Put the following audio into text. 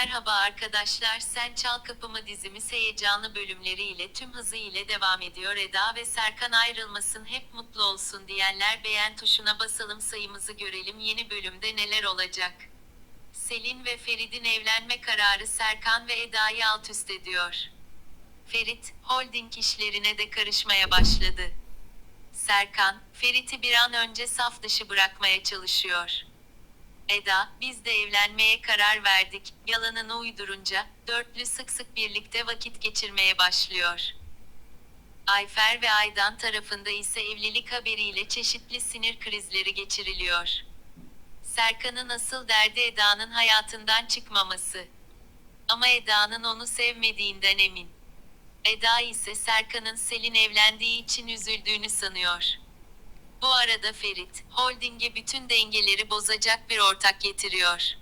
Merhaba arkadaşlar Sen Çal Kapımı dizimiz heyecanlı bölümleriyle tüm hızı ile devam ediyor. Eda ve Serkan ayrılmasın hep mutlu olsun diyenler beğen tuşuna basalım sayımızı görelim yeni bölümde neler olacak. Selin ve Ferit'in evlenme kararı Serkan ve Eda'yı alt üst ediyor. Ferit, holding işlerine de karışmaya başladı. Serkan, Ferit'i bir an önce saf dışı bırakmaya çalışıyor. Eda, biz de evlenmeye karar verdik, yalanını uydurunca, dörtlü sık sık birlikte vakit geçirmeye başlıyor. Ayfer ve Aydan tarafında ise evlilik haberiyle çeşitli sinir krizleri geçiriliyor. Serkan'ın asıl derdi Eda'nın hayatından çıkmaması. Ama Eda'nın onu sevmediğinden emin. Eda ise Serkan'ın Selin evlendiği için üzüldüğünü sanıyor. Arada Ferit, holdinge bütün dengeleri bozacak bir ortak getiriyor.